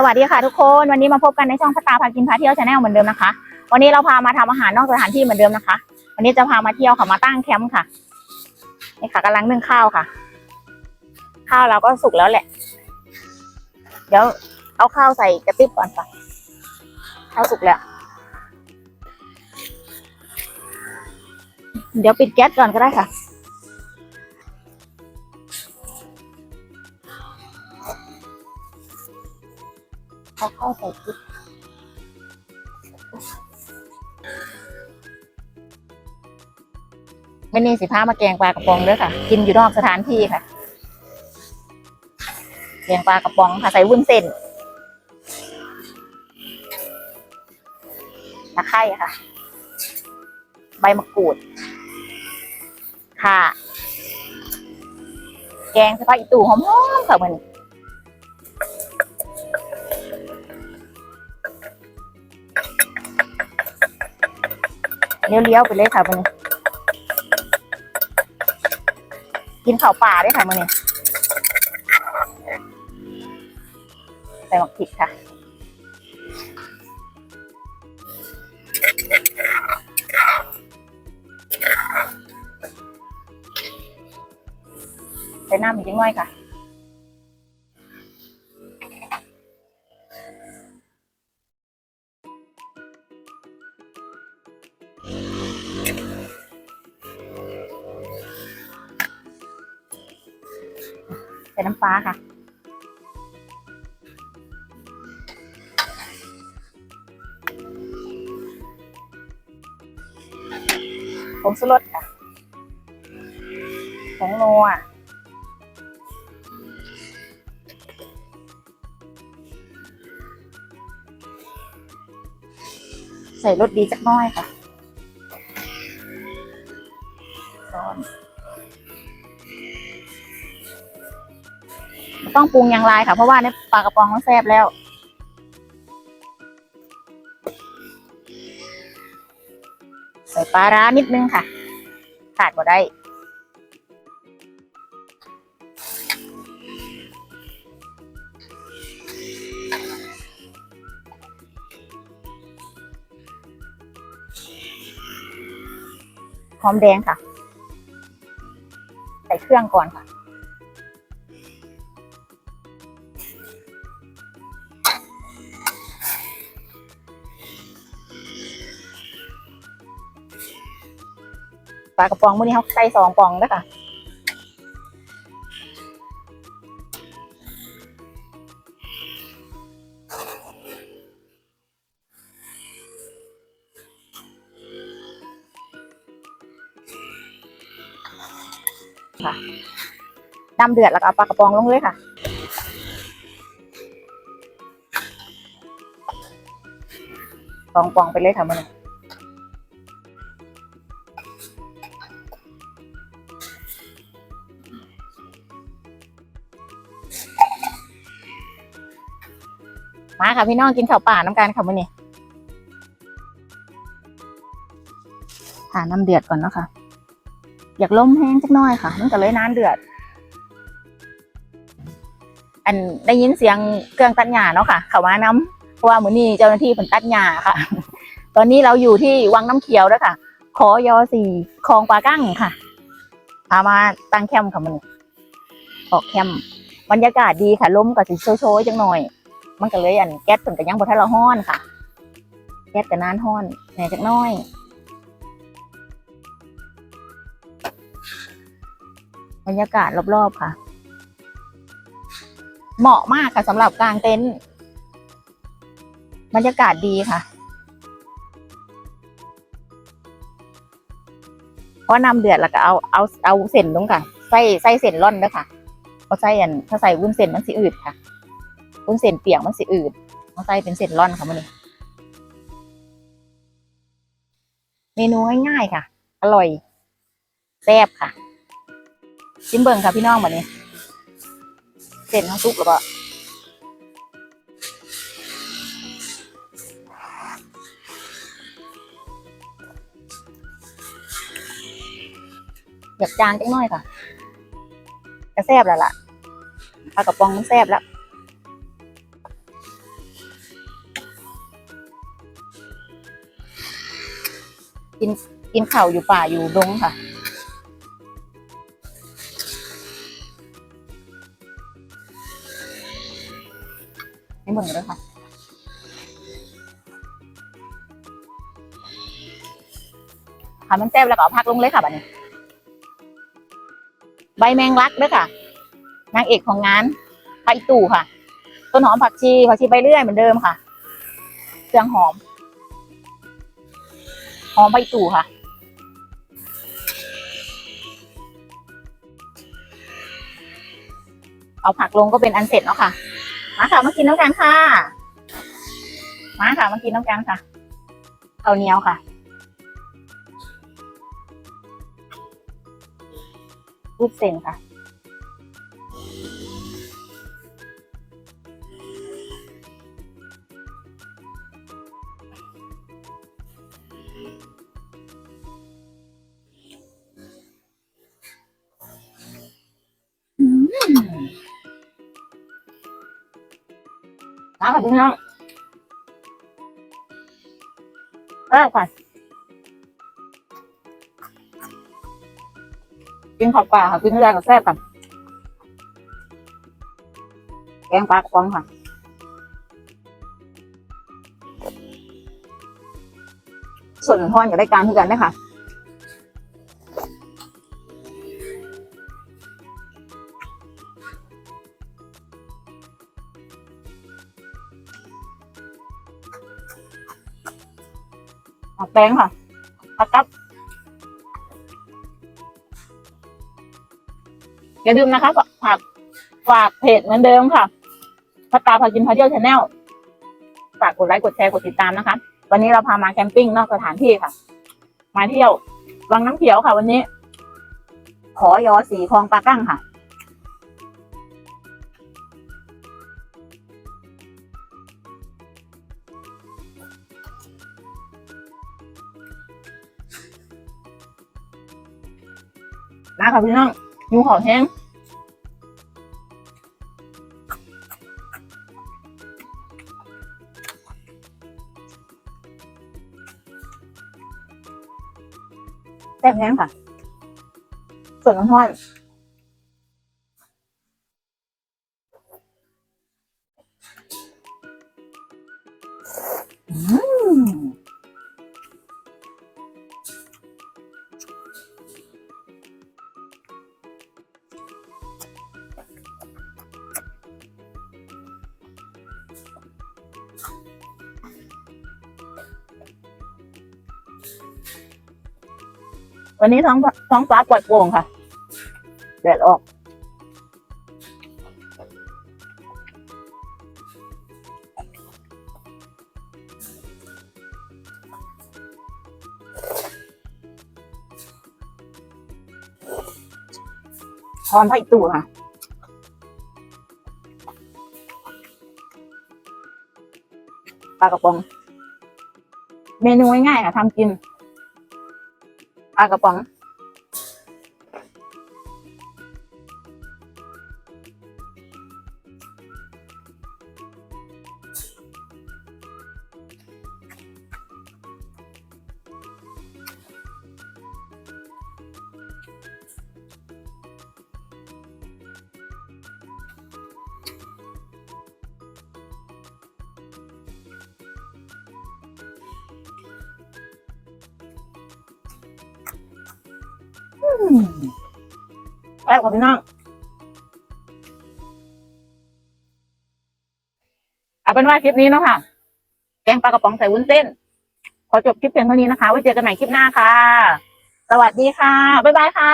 สวัสดีค่ะทุกคนวันนี้มาพบกันในช่องพตาพากินพาเที่ยวชาแนลเหมือนเดิมนะคะ วันนี้เราพามาทำอาหารนอกสถานที่เหมือนเดิมนะคะ วันนี้จะพามาเที่ยวค่ะมาตั้งแคมป์ค่ะนี่ค่ะกำลังนึ่งข้าวค่ะ ข้าวเราก็สุกแล้วแหละ เดี๋ยวเอาข้าวใส่กระติบก่อนค่ะข้าวสุกแล้ว เดี๋ยวปิดแก๊สก่อนก็ได้ค่ะ เอาใส่พริกไม่นี่สิพามาแกงปลากระป๋องด้วยค่ะ กินอยู่นอกสถานที่ค่ะ แกงปลากระป๋องค่ะใส่วุ้นเส้นตะไคร้ค่ะ ใบมะกรูด ค่ะ แกงเฉพาะอีตู่หอมๆค่ะมัน เลี้ยวๆไปเลยค่ะมันกินข้าวป่าได้ค่ะมันนี่ใส่หมักผิดค่ะใส่น้ำอีกนิดหน่อยค่ะ ส่น้ำปลาค่ะ ผงสุรสค่ะ ผงนัวใส่รสดีจักน้อยค่ะ ต้องปรุงอย่างไรค่ะ เพราะว่าในปลากระป๋องมันแซ่บแล้ว ใส่ปลาร้านิดนึงค่ะ ขาดก็ได้ หอมแดงค่ะ ใส่เครื่องก่อนค่ะ ปลากระป๋องมื้อนี้เขาใส่สองปองแล้ค่ะค่ะน้ำเดือดแล้วก็เอาปลากระป๋องลงเลยค่ะสองปองไปเลยค่ะมัน ค่ะพี่น้องกินข้าวป่าน้ำกันค่ะมื้อนี้ทาน้ำเดือดก่อนเนาะค่ะ อยากล้มแห้งสักน่อยค่ะมันก็เลยนานเดือด อันได้ยินเสียงเครื่องตัดหญ้าเนาะค่ะเขามาน้ำเพราะว่ามื้อนี้เจ้าหน้าที่เพิ่นตัดหญ้าค่ะ ตอนนี้เราอยู่ที่วังน้ำเขียวแล้วค่ะขอยอสี่คลองปลากั้งค่ะพามาตั้งแคมป์ค่ะมันออกแคมป์บรรยากาศดีค่ะลมก็สิโชยๆจังหน่อย มันก็เลยอันแก๊สเพิ่นก็ยังบ่ทันละฮ้อนค่ะ แก๊สก็นานฮ้อนแหน่จักน้อยบรรยากาศรอบๆค่ะ เหมาะมากค่ะสำหรับกางเต็นท์บรรยากาศดีค่ะเพราะน้ำเดือดแล้วก็เอาเอาเอาเส้นลงค่ะใส่ใส่เส้นร่อนด้วยค่ะเพราะใส่อันถ้าใส่วุ้นเส้นมันสิอืดค่ะ วุ้นเส้นเปียกมันสิอืดต้องใส่เป็นเส้นร่อนค่ะมันนี่เมนูง่ายๆค่ะ อร่อยแซ่บค่ะชิมเบิ่งค่ะพี่น้องบัดนี้เส้นเขาสุกแล้วก็อยากจางจังน้อยค่ะก็แซ่บแล้วล่ะปลากระป๋องมันแซ่บแล้ว กินกินข้าวอยู่ป่าอยู่ดงค่ะนี่มึงเลยค่ะ ค่ะมันแซ่บแล้วก็เอาพักลงเลยค่ะบัดนี้ ใบแมงลักด้วยค่ะ นางเอกของงานผักอีตู่ค่ะ ต้นหอมผักชีผักชีใบเลื่อยเหมือนเดิมค่ะ เครื่องหอม หอมใบตู่ค่ะ เอาผักลงก็เป็นอันเสร็จแล้วค่ะ มาค่ะมากินน้ำกันค่ะ มาค่ะมากินน้ำกันค่ะเอาวเหนียวค่ะรูปเส้นค่ะ มาพี่น้องเออค่ะกินขอบปลาค่ะกินอะไรกับแซ่บค่ะแกงปลากระป๋องค่ะส่วนห้อนอย่าได้การที่กันนะคะ เอาแป้งค่ะผักกับอย่าลืมนะคะฝากฝากเพจเหมือนเดิมค่ะพัตตาพากินพาเที่ยวชาแนลฝากกดไลค์กดแชร์กดติดตามนะคะ วันนี้เราพามาแคมปิ้งนอกสถานที่ค่ะ มาเที่ยววังน้ำเขียวค่ะ วันนี้ ขอยอสีคลองปลากั้งค่ะ มาค่ะพี่น้องยูขอแห้งแซ่บแห้งค่ะส่วนน้ำห้อนอืม วันนี้ท้องท้องฟ้าปลอดโปร่งค่ะ แดดออกทอนไผ่ตู่ค่ะปลากระป๋อง เมนูง่ายๆค่ะทำกิน ปลา แซ่บกว่าพี่น้องเอาเป็นว่าคลิปนี้เนาะค่ะ แกงปลากระป๋องใส่วุ้นเส้น ขอจบคลิปเพียงเท่านี้นะคะ ไว้เจอกันใหม่คลิปหน้าค่ะ สวัสดีค่ะ บ๊ายบายค่ะ